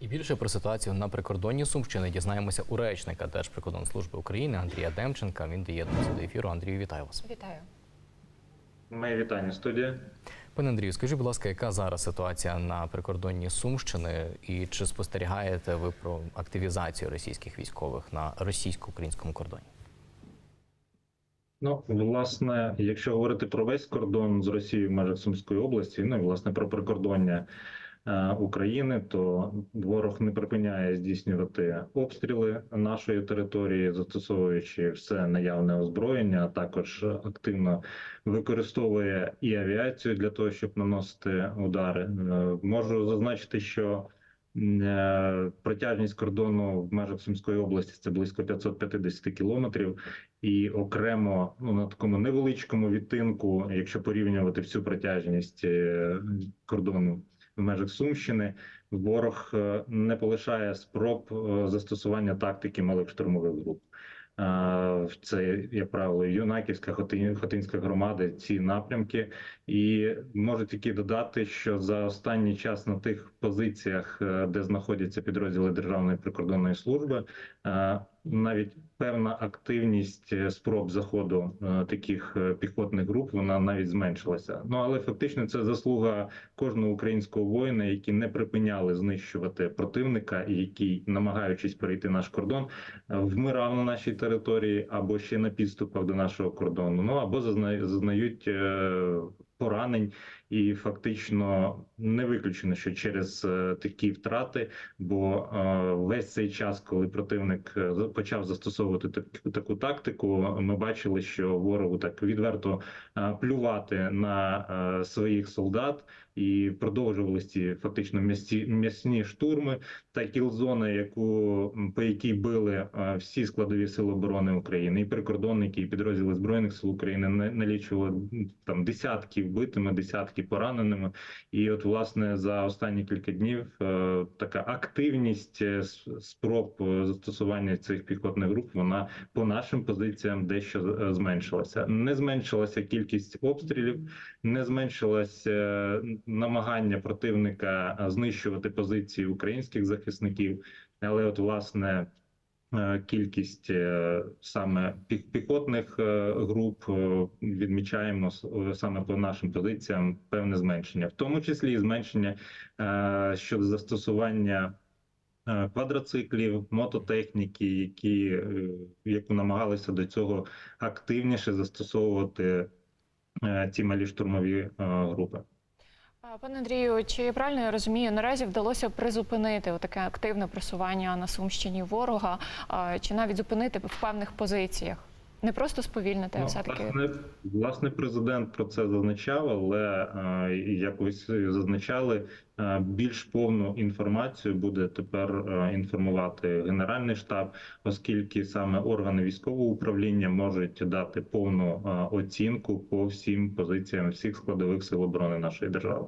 І більше про ситуацію на прикордонні Сумщини дізнаємося у речника Держприкордонслужби України Андрія Демченка. Він доєднується до ефіру. Андрію, вітаю вас. Вітаю. Моє вітання студія. Пане Андрію, скажіть, будь ласка, яка зараз ситуація на прикордонні Сумщини, і чи спостерігаєте ви про активізацію російських військових на російсько-українському кордоні? Ну, власне, якщо говорити про весь кордон з Росією в межах Сумської області, ну і власне про прикордоння України, то ворог не припиняє здійснювати обстріли нашої території, застосовуючи все наявне озброєння, а також активно використовує і авіацію для того, щоб наносити удари. Е, Можу зазначити, що Е, Протяжність кордону в межах Сумської області це близько 550 кілометрів, і окремо ну на такому невеличкому відтинку, якщо порівнювати всю протяжність е, кордону в межах Сумщини, ворог е, не полишає спроб е, застосування тактики малих штурмових груп. Е, Це, як правило, юнаківська Хотин- Хотинська громади, ці напрямки. І можу тільки додати, що за останній час на тих позиціях, де знаходяться підрозділи Державної прикордонної служби, навіть певна активність е, спроб заходу е, таких е, піхотних груп вона навіть зменшилася. Ну але фактично це заслуга кожного українського воїна, які не припиняли знищувати противника, і який, намагаючись перейти наш кордон, вмирав на нашій території або ще на підступах до нашого кордону. Ну або зазнають поранень, і фактично не виключено, що через е, такі втрати, бо е, весь цей час, коли противник е, почав застосовувати так- таку тактику, ми бачили, що ворогу так відверто плювати на своїх солдат. І продовжувалися ці фактично м'ясні, м'ясні штурми та кілзона, яку по якій били е, всі складові сили оборони України, і прикордонники, і підрозділи збройних сил України налічували там десятки вбитими, десятки пораненими. І от власне за останні кілька днів е, така активність е, спроб застосування цих піхотних груп вона по нашим позиціям дещо зменшилася. Не зменшилася кількість обстрілів, не зменшилось е, намагання противника е, знищувати позиції українських захисників, але от власне. е, Кількість саме піхотних груп відмічаємо саме по нашим позиціям певне зменшення, в тому числі і зменшення щодо застосування квадроциклів, мототехніки, які яку намагалися до цього активніше застосовувати ці малі штурмові е, групи. Пане Андрію, чи правильно я розумію, наразі вдалося призупинити таке активне просування на Сумщині ворога, чи навіть зупинити в певних позиціях? Не просто сповільнити, а Ну, все-таки власне, власне, президент про це зазначав, але е, як ви зазначали, е, більш повну інформацію буде тепер е, інформувати Генеральний штаб, оскільки саме органи військового управління можуть дати повну е, оцінку по всім позиціям всіх складових сил оборони нашої держави.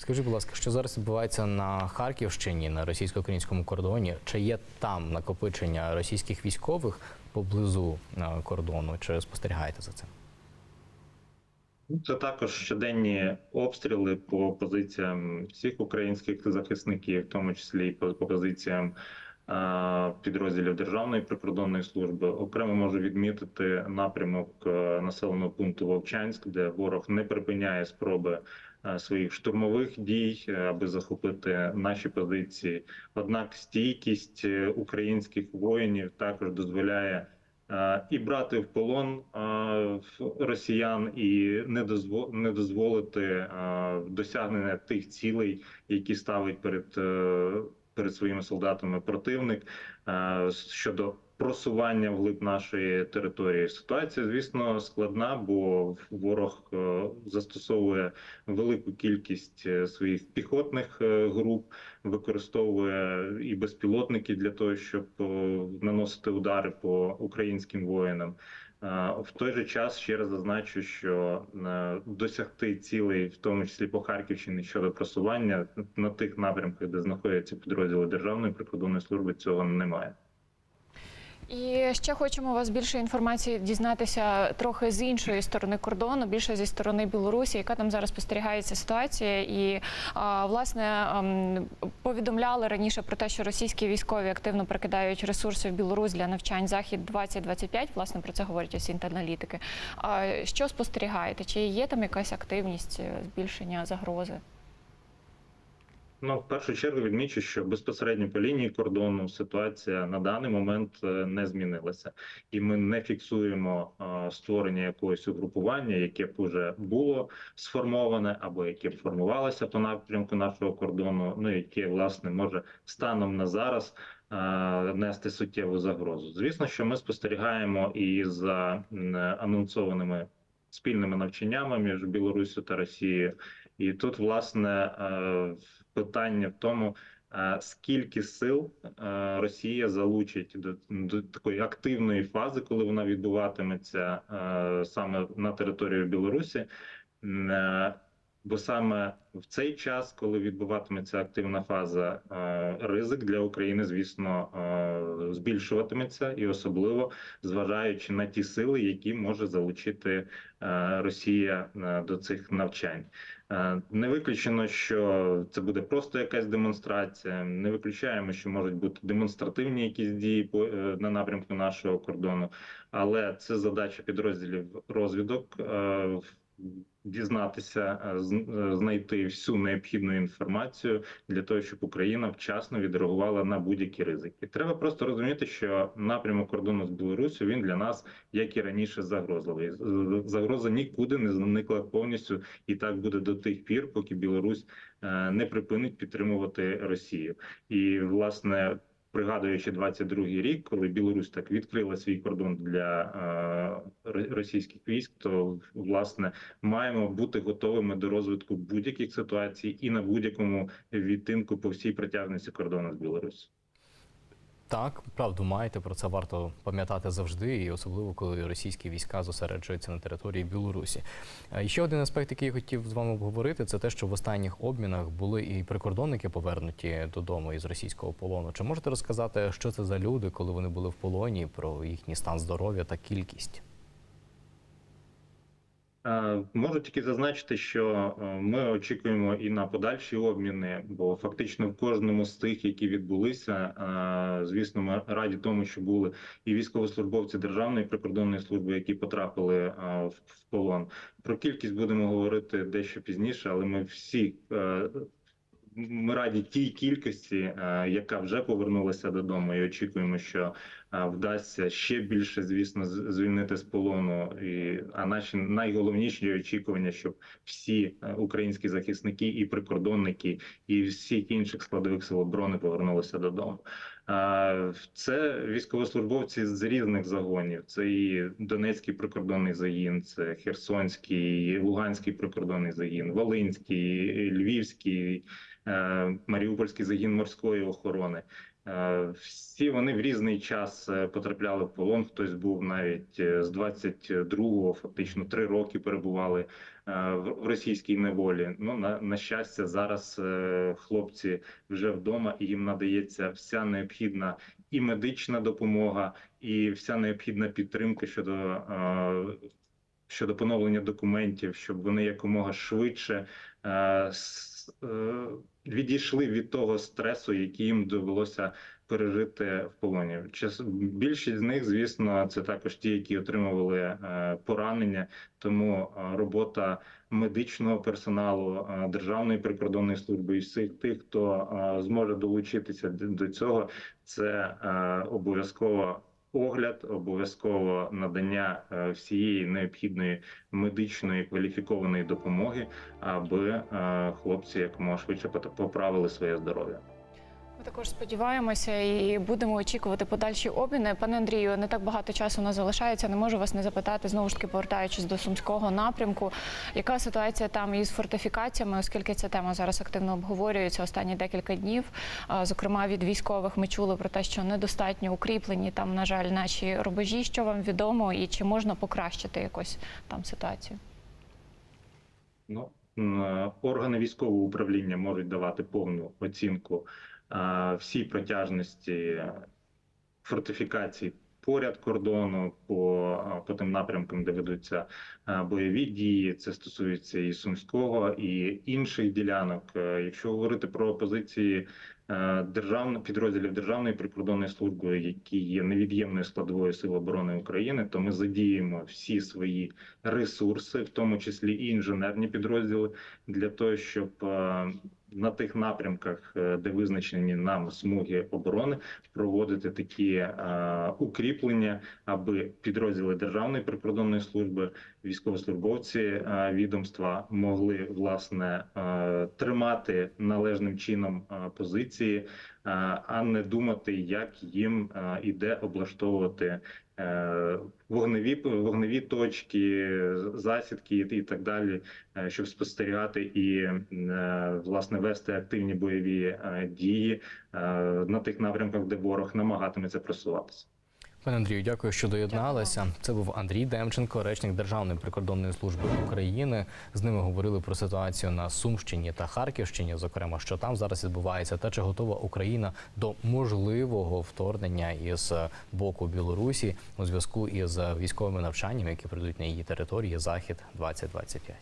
Скажіть, будь ласка, що зараз відбувається на Харківщині на російсько-українському кордоні? Чи є там накопичення російських військових поблизу е, кордону? Чи спостерігаєте за цим? Ну, Це також щоденні обстріли по позиціям всіх українських захисників, в тому числі і по, по позиціям е, підрозділів Державної прикордонної служби. Окремо можу відмітити напрямок е, населеного пункту Вовчанськ, де ворог не припиняє спроби своїх штурмових дій, е, аби захопити наші позиції. Однак стійкість е, українських воїнів також дозволяє. Е, і брати в полон е, росіян, і не дозво- дозволити е, досягнення тих цілей, які ставить перед, е, перед своїми солдатами противник е, щодо просування вглиб нашої території. Ситуація, звісно, складна, бо ворог е, застосовує велику кількість е, своїх піхотних е, груп, використовує і безпілотники для того, щоб наносити удари по українським воїнам. В той же час ще раз зазначу, що досягти цілей, в тому числі по Харківщині щодо просування на тих напрямках, де знаходяться підрозділи Державної прикордонної служби, цього немає. І ще хочемо у вас більше інформації дізнатися трохи з іншої сторони кордону, більше зі сторони Білорусі, яка там зараз спостерігається ситуація. І власне ем, повідомляли раніше про те, що російські військові активно прикидають ресурси в Білорусь для навчань захід 2025 Власне про це говорять усі інтерналітики. Що спостерігаєте? Чи є там якась активність е, збільшення загрози? Ну, в першу чергу відмічу, що безпосередньо по лінії кордону ситуація на даний момент е, не змінилася, і ми не фіксуємо е, створення якогось угрупування, яке б уже було сформоване, або яке б формувалося по напрямку нашого кордону, ну яке власне може станом на зараз е, нести суттєву загрозу. Звісно, що ми спостерігаємо і за анонсованими спільними навчаннями між Білоруссю та Росією. І тут, власне, питання в тому, скільки сил Росія залучить до, до такої активної фази, коли вона відбуватиметься саме на території Білорусі. Бо саме в цей час, коли відбуватиметься активна фаза, е, ризик для України, звісно, е, збільшуватиметься, і особливо зважаючи на ті сили, які може залучити е, Росія до цих навчань. Не виключено, що це буде просто якась демонстрація. Не виключаємо, що можуть бути демонстративні якісь дії на напрямку нашого кордону, але це задача підрозділів розвідок. Дізнатися, е, е, знайти всю необхідну інформацію для того, щоб Україна вчасно відреагувала на будь-які ризики. Треба просто розуміти, що напрямок кордону з Білорусі він для нас, як і раніше, загрозливий. Загроза нікуди не зникла повністю, і так буде до тих пір, поки Білорусь е, не припинить підтримувати Росію. І власне. Пригадуючи 22-й рік, коли Білорусь так відкрила свій кордон для е, російських військ, то власне маємо бути готовими до розвитку будь-яких ситуацій і на будь-якому відтинку по всій протяжності кордону з Білорусі. Так, правду маєте, про це варто пам'ятати завжди, і особливо коли російські війська зосереджуються на території Білорусі. Е, ще один аспект, який я хотів з вами обговорити, це те, що в останніх обмінах були і прикордонники повернуті додому із російського полону. Чи можете розказати, що це за люди, коли вони були в полоні, про їхній стан здоров'я та кількість? Е, Можу тільки зазначити, що е, ми очікуємо і на подальші обміни, бо фактично в кожному з тих, які відбулися, е, звісно, ми раді тому, що були і військовослужбовці Державної прикордонної служби, які потрапили в полон. Про кількість будемо говорити дещо пізніше, але ми всі. Ми раді тій кількості, е, яка вже повернулася додому, і очікуємо, що е, вдасться ще більше, звісно, звільнити з полону. І, а наші найголовніші очікування, щоб всі е, українські захисники і прикордонники, і всіх інших складових сил оборони повернулися додому. Це військовослужбовці з різних загонів. Це і Донецький прикордонний загін, це Херсонський, Луганський прикордонний загін, Волинський, Львівський, Маріупольський загін морської охорони. Е, Всі вони в різний час е, потрапляли в полон. Хтось був навіть е, з 22-го, фактично три роки перебували е, в російській неволі. Ну на, на щастя, зараз е, хлопці вже вдома, і їм надається вся необхідна і медична допомога, і вся необхідна підтримка щодо. е, Щодо поновлення документів, щоб вони якомога швидше е, е, відійшли від того стресу, який їм довелося пережити в полоні. Час більшість з них, звісно, це також ті, які отримували е, поранення. Тому е, робота медичного персоналу е, Державної прикордонної служби і всіх тих, хто е, зможе долучитися до цього, це е, обов'язково. Огляд, обов'язково надання е, всієї необхідної медичної кваліфікованої допомоги, аби е, хлопці якомога швидше поправили своє здоров'я. Ми також сподіваємося і будемо очікувати подальші обміни. Пане Андрію, не так багато часу у нас залишається. Не можу вас не запитати знову ж таки, повертаючись до сумського напрямку. Яка ситуація там із фортифікаціями, оскільки ця тема зараз активно обговорюється останні декілька днів? Зокрема, від військових ми чули про те, що недостатньо укріплені там, на жаль, наші рубежі. Що вам відомо, і чи можна покращити якось там ситуацію? Ну е, органи військового управління можуть давати повну оцінку всій протяжності фортифікацій поряд кордону, по, по тим напрямкам, де ведуться бойові дії. Це стосується і Сумського, і інших ділянок. Е, Якщо говорити про позиції е, державних підрозділів Державної прикордонної служби, які є невід'ємною складовою сил оборони України, то ми задіємо всі свої ресурси, в тому числі і інженерні підрозділи, для того, щоб е, на тих напрямках, е, де визначені нам смуги оборони, проводити такі е, укріплення, аби підрозділи Державної прикордонної служби, військовослужбовці е, відомства могли власне е, тримати належним чином е, позиції, е, а не думати, як їм е, і облаштовувати вогневі вогневі точки, засідки і так далі, е, щоб спостерігати і е, власне вести активні бойові е, дії е, на тих напрямках, де ворог намагатиметься просуватися. Пане Андрію, дякую, що доєдналися. Це був Андрій Демченко, речник Державної прикордонної служби України. З ними говорили про ситуацію на Сумщині та Харківщині, зокрема, що там зараз відбувається, та чи готова Україна до можливого вторгнення із боку Білорусі у зв'язку із військовими навчаннями, які прийдуть на її території Захід 2025